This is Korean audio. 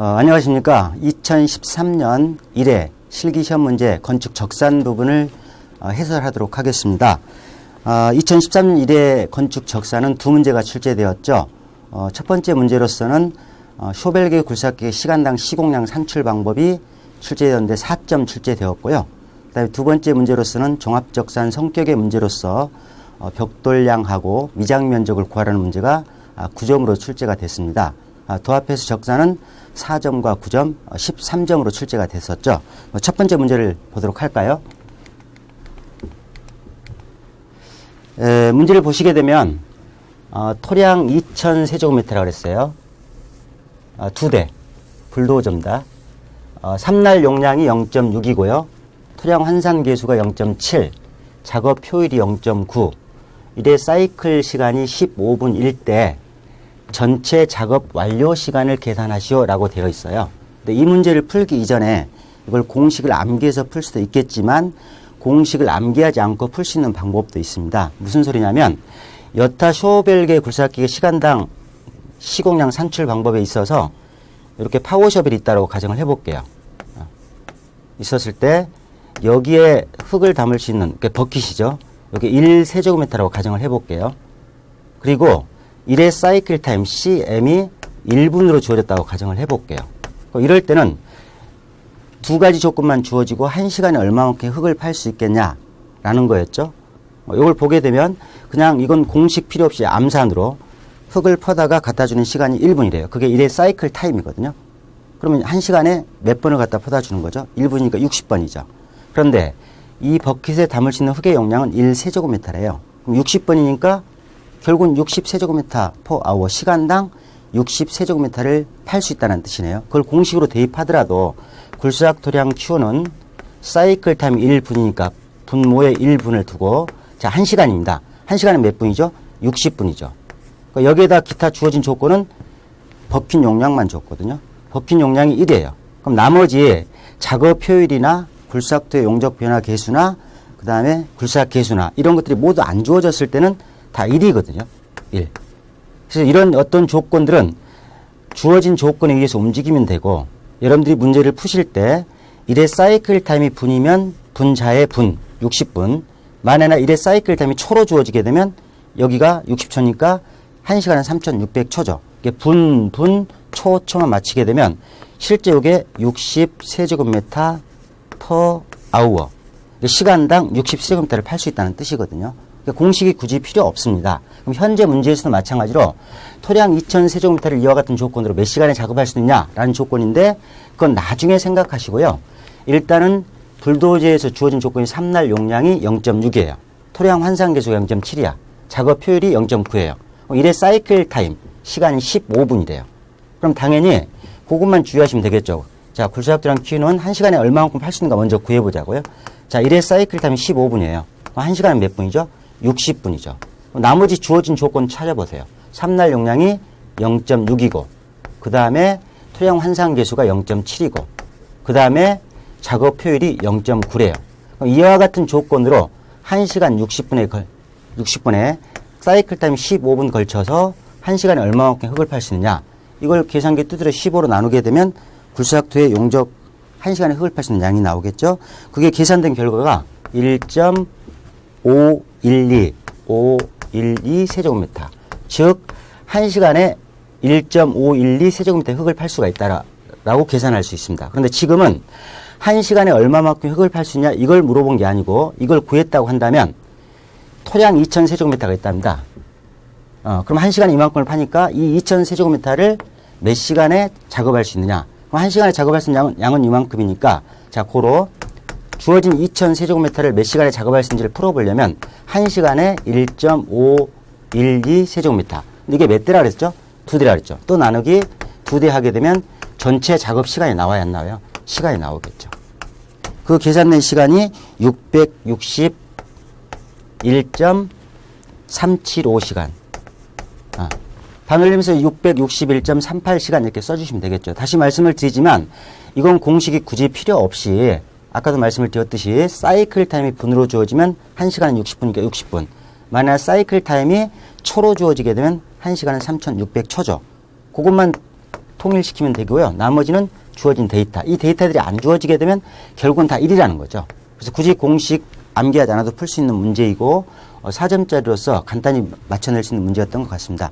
어, 안녕하십니까. 2013년 1회 실기시험 문제 건축 적산 부분을 어, 해설하도록 하겠습니다. 어, 2013년 1회 건축 적산은 두 문제가 출제되었죠. 어, 첫 번째 문제로서는 어, 쇼벨계 굴삭기 시간당 시공량 산출 방법이 출제되었는데 4점 출제되었고요. 그다음에 두 번째 문제로서는 종합적산 성격의 문제로서 어, 벽돌량하고 미장 면적을 구하라는 문제가 아, 9점으로 출제가 됐습니다. 아, 도합해서 적산은 4점과 9점, 어, 13점으로 출제가 됐었죠. 어, 첫 번째 문제를 보도록 할까요? 에, 문제를 보시게 되면 어, 토량 2,000세제곱미터라고 그랬어요. 어, 두 대, 불도저입니다. 어, 삼날 용량이 0.6이고요. 토량 환산 계수가 0.7, 작업 효율이 0.9, 이래 사이클 시간이 15분일 때 전체 작업 완료 시간을 계산하시오라고 되어 있어요. 근데 이 문제를 풀기 이전에 이걸 공식을 암기해서 풀 수도 있겠지만 공식을 암기하지 않고 풀 수 있는 방법도 있습니다. 무슨 소리냐면 여타 쇼벨계 굴삭기의 시간당 시공량 산출 방법에 있어서 이렇게 파워셔벨이 있다고 가정을 해볼게요. 어. 있었을 때 여기에 흙을 담을 수 있는 그 버킷이죠. 여기 1세제곱미터라고 가정을 해볼게요. 그리고 1의 사이클 타임 CM이 1분으로 주어졌다고 가정을 해볼게요. 이럴 때는 두 가지 조건만 주어지고 1시간에 얼마만큼 흙을 팔 수 있겠냐라는 거였죠. 이걸 보게 되면 그냥 이건 공식 필요 없이 암산으로 흙을 퍼다가 갖다 주는 시간이 1분이래요. 그게 1의 사이클 타임이거든요. 그러면 1시간에 몇 번을 갖다 퍼다 주는 거죠? 1분이니까 60번이죠. 그런데 이 버킷에 담을 수 있는 흙의 용량은 1세제곱미터래요. 그럼 60번이니까 결국은 60세제곱미터 포 아워 시간당 60세제곱미터를 팔 수 있다는 뜻이네요. 그걸 공식으로 대입하더라도 굴삭 토량 Q는 사이클 타임 1분이니까 분모에 1분을 두고 자, 1시간입니다. 1시간은 몇 분이죠? 60분이죠. 그러니까 여기에다 기타 주어진 조건은 버킷 용량만 줬거든요. 버킷 용량이 1이에요. 그럼 나머지 작업 효율이나 굴삭토의 용적 변화 개수나 그 다음에 굴삭 개수나 이런 것들이 모두 안 주어졌을 때는 다 1이거든요. 1. 그래서 이런 어떤 조건들은 주어진 조건에 의해서 움직이면 되고 여러분들이 문제를 푸실 때 1의 사이클 타임이 분이면 분자의 분 60분 만에나 1의 사이클 타임이 초로 주어지게 되면 여기가 60초니까 1시간에 3600초죠. 이게 분, 분, 초, 초만 맞히게 되면 실제 이게 60세제곱미터 퍼 아우어 시간당 60세제곱미터를 팔 수 있다는 뜻이거든요. 그러니까 공식이 굳이 필요 없습니다. 그럼 현재 문제에서도 마찬가지로 토량 2,000세제곱미터를 이와 같은 조건으로 몇 시간에 작업할 수 있냐라는 조건인데 그건 나중에 생각하시고요. 일단은 불도저에서 주어진 조건이 3날 용량이 0.6이에요. 토량 환산 계수가 0.7이야. 작업 효율이 0.9예요. 이래 사이클 타임 시간이 15분이래요. 그럼 당연히 그것만 주의하시면 되겠죠. 자, 굴삭토량 Q는 1시간에 얼마만큼 팔 수 있는가 먼저 구해보자고요. 자, 이래 사이클 타임이 15분이에요. 1시간은 몇 분이죠? 60분이죠. 나머지 주어진 조건 찾아보세요. 3날 용량이 0.6이고, 그 다음에 토양 환산 계수가 0.7이고, 그 다음에 작업 효율이 0.9래요. 이와 같은 조건으로 1시간 60분에 걸, 60분에 사이클 타임 15분 걸쳐서 1시간에 얼마만큼 흙을 있느냐. 이걸 계산기 두드려 15로 나누게 되면 굴삭토의 용적 1시간에 흙을 있는 양이 나오겠죠. 그게 계산된 결과가 1.512, 512 세제곱미터. 즉, 1시간에 1.512 세제곱미터 흙을 팔 수가 있다라고 계산할 수 있습니다. 그런데 지금은 1시간에 얼마만큼 흙을 팔 수 있냐 이걸 물어본 게 아니고 이걸 구했다고 한다면 토량 2,000세제곱미터가 있답니다. 어, 그럼 1시간에 이만큼을 파니까 이 2,000세제곱미터를 몇 시간에 작업할 수 있느냐. 그럼 1시간에 작업할 수 있는 양은, 양은 이만큼이니까 자, 고로 주어진 2,000세제곱미터를 몇 시간에 작업할 수 있는지를 풀어보려면 1시간에 1.512 세제곱미터. 이게 몇 대라 그랬죠? 두 대라 그랬죠. 또 나누기 두 대 하게 되면 전체 작업 시간이 나와야 안 나와요? 시간이 나오겠죠. 그 계산된 시간이 661.375시간. 아, 반올림에서 661.38시간 이렇게 써주시면 되겠죠. 다시 말씀을 드리지만 이건 공식이 굳이 필요 없이 아까도 말씀을 드렸듯이 사이클 타임이 분으로 주어지면 1시간은 60분이니까 60분. 만약 사이클 타임이 초로 주어지게 되면 1시간은 3600초죠. 그것만 통일시키면 되고요. 나머지는 주어진 데이터. 이 데이터들이 안 주어지게 되면 결국은 다 1이라는 거죠. 그래서 굳이 공식 암기하지 않아도 풀 수 있는 문제이고 어, 4점짜리로서 간단히 맞춰낼 수 있는 문제였던 것 같습니다.